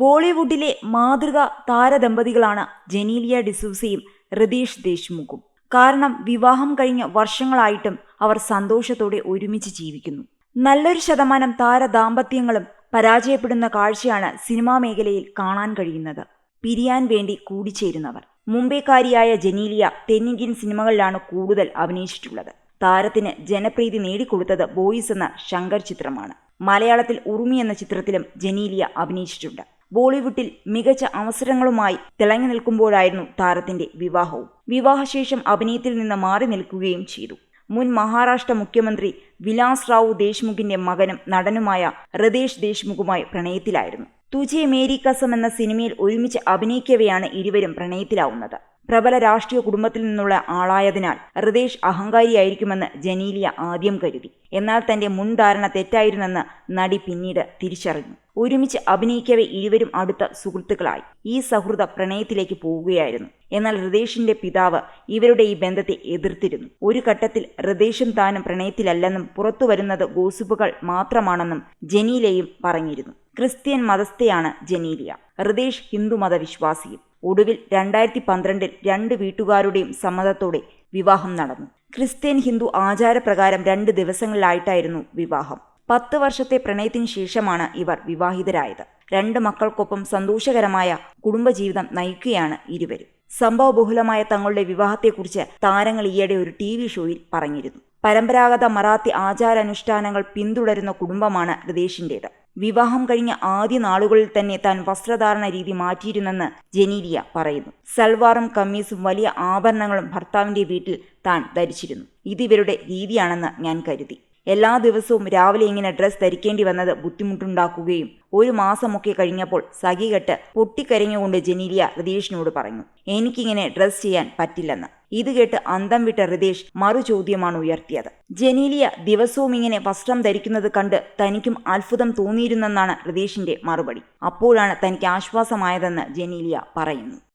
ബോളിവുഡിലെ മാതൃക താരദമ്പതികളാണ് ജനീലിയ ഡിസൂസയും റതീഷ് ദേശ്മുഖും. കാരണം വിവാഹം കഴിഞ്ഞ വർഷങ്ങളായിട്ടും അവർ സന്തോഷത്തോടെ ഒരുമിച്ച് ജീവിക്കുന്നു. നല്ലൊരു ശതമാനം താരദാമ്പത്യങ്ങളും പരാജയപ്പെടുന്ന കാഴ്ചയാണ് സിനിമാ മേഖലയിൽ കാണാൻ കഴിയുന്നത്. പിരിയാൻ വേണ്ടി കൂടിച്ചേരുന്നവർ. മുംബൈക്കാരിയായ ജനീലിയ തെന്നിന്ത്യൻ സിനിമകളിലാണ് കൂടുതൽ അഭിനയിച്ചിട്ടുള്ളത്. താരത്തിന് ജനപ്രീതി നേടിക്കൊടുത്തത് ബോയ്സ് എന്ന ശങ്കർ ചിത്രമാണ്. മലയാളത്തിൽ ഉറുമി എന്ന ചിത്രത്തിലും ജനീലിയ അഭിനയിച്ചിട്ടുണ്ട്. ബോളിവുഡിൽ മികച്ച അവസരങ്ങളുമായി തിളങ്ങി നിൽക്കുമ്പോഴായിരുന്നു താരത്തിന്റെ വിവാഹവും. വിവാഹശേഷം അഭിനയത്തിൽ നിന്ന് മാറി നിൽക്കുകയും ചെയ്തു. മുൻ മഹാരാഷ്ട്ര മുഖ്യമന്ത്രി വിലാസ് റാവു ദേശ്മുഖിന്റെ മകനും നടനുമായ ഹൃദേശ് ദേശ്മുഖുമായി പ്രണയത്തിലായിരുന്നു. തുജെ മേരി കസം എന്ന സിനിമയിൽ ഒരുമിച്ച് അഭിനയിക്കവെയാണ് ഇരുവരും പ്രണയത്തിലാവുന്നത്. പ്രബല രാഷ്ട്രീയ കുടുംബത്തിൽ നിന്നുള്ള ആളായതിനാൽ ഹൃദേശ് അഹങ്കാരിയായിരിക്കുമെന്ന് ജനീലിയ ആദ്യം കരുതി. എന്നാൽ തന്റെ മുൻധാരണ തെറ്റായിരുന്നെന്ന് നടി പിന്നീട് തിരിച്ചറിഞ്ഞു. ഒരുമിച്ച് അഭിനയിക്കവെ ഇരുവരും അടുത്ത സുഹൃത്തുക്കളായി. ഈ സൗഹൃദ പ്രണയത്തിലേക്ക് പോവുകയായിരുന്നു എന്നാൽ ഹൃദേഷിന്റെ പിതാവ് ഇവരുടെ ഈ ബന്ധത്തെ എതിർത്തിരുന്നു. ഒരു ഘട്ടത്തിൽ ഹൃദേശും താനും പ്രണയത്തിലല്ലെന്നും പുറത്തു വരുന്നത് ഗോസിപ്പുകൾ മാത്രമാണെന്നും ജനീലയും പറഞ്ഞിരുന്നു. ക്രിസ്ത്യൻ മതസ്ഥയാണ് ജനീലിയ. ഹൃദേഷ് ഹിന്ദു മതവിശ്വാസിയും. ഒടുവിൽ രണ്ടായിരത്തി പന്ത്രണ്ടിൽ രണ്ട് വീട്ടുകാരുടെയും സമ്മതത്തോടെ വിവാഹം നടന്നു. ക്രിസ്ത്യൻ ഹിന്ദു ആചാരപ്രകാരം രണ്ട് ദിവസങ്ങളിലായിട്ടായിരുന്നു വിവാഹം. പത്ത് വർഷത്തെ പ്രണയത്തിന് ശേഷമാണ് ഇവർ വിവാഹിതരായത്. രണ്ട് മക്കൾക്കൊപ്പം സന്തോഷകരമായ കുടുംബജീവിതം നയിക്കുകയാണ് ഇരുവരും. സംഭവബഹുലമായ തങ്ങളുടെ വിവാഹത്തെക്കുറിച്ച് താരങ്ങൾ ഈയിടെ ഒരു ടി വി ഷോയിൽ പറഞ്ഞിരുന്നു. പരമ്പരാഗത മറാത്തി ആചാരാനുഷ്ഠാനങ്ങൾ പിന്തുടരുന്ന കുടുംബമാണ് ഹൃദേശിന്റേത് വിവാഹം കഴിഞ്ഞ ആദ്യ നാളുകളിൽ തന്നെ താൻ വസ്ത്രധാരണ രീതി മാറ്റിയിരുന്നെന്ന് ജനീരിയ പറയുന്നു. സൽവാറും കമ്മീസും വലിയ ആഭരണങ്ങളും ഭർത്താവിന്റെ വീട്ടിൽ താൻ ധരിച്ചിരുന്നു. ഇതിവരുടെ രീതിയാണെന്ന് ഞാൻ കരുതി. എല്ലാ ദിവസവും രാവിലെ ഇങ്ങനെ ഡ്രസ് ധരിക്കേണ്ടി വന്നത് ബുദ്ധിമുട്ടുണ്ടാക്കുകയും ഒരു മാസമൊക്കെ കഴിഞ്ഞപ്പോൾ സഖികെട്ട് പൊട്ടിക്കരഞ്ഞുകൊണ്ട് ജനീലിയ റിതീഷിനോട് പറഞ്ഞു എനിക്കിങ്ങനെ ഡ്രസ് ചെയ്യാൻ പറ്റില്ലെന്ന്. ഇത് കേട്ട് അന്തം വിട്ട ഹൃദേശ് മറു ചോദ്യമാണ് ഉയർത്തിയത്. ജനീലിയ ദിവസവും ഇങ്ങനെ വസ്ത്രം ധരിക്കുന്നത് കണ്ട് തനിക്കും അത്ഭുതം തോന്നിയിരുന്നെന്നാണ് ഹൃദേശിന്റെ മറുപടി. അപ്പോഴാണ് തനിക്ക് ആശ്വാസമായതെന്ന് ജനീലിയ പറയുന്നു.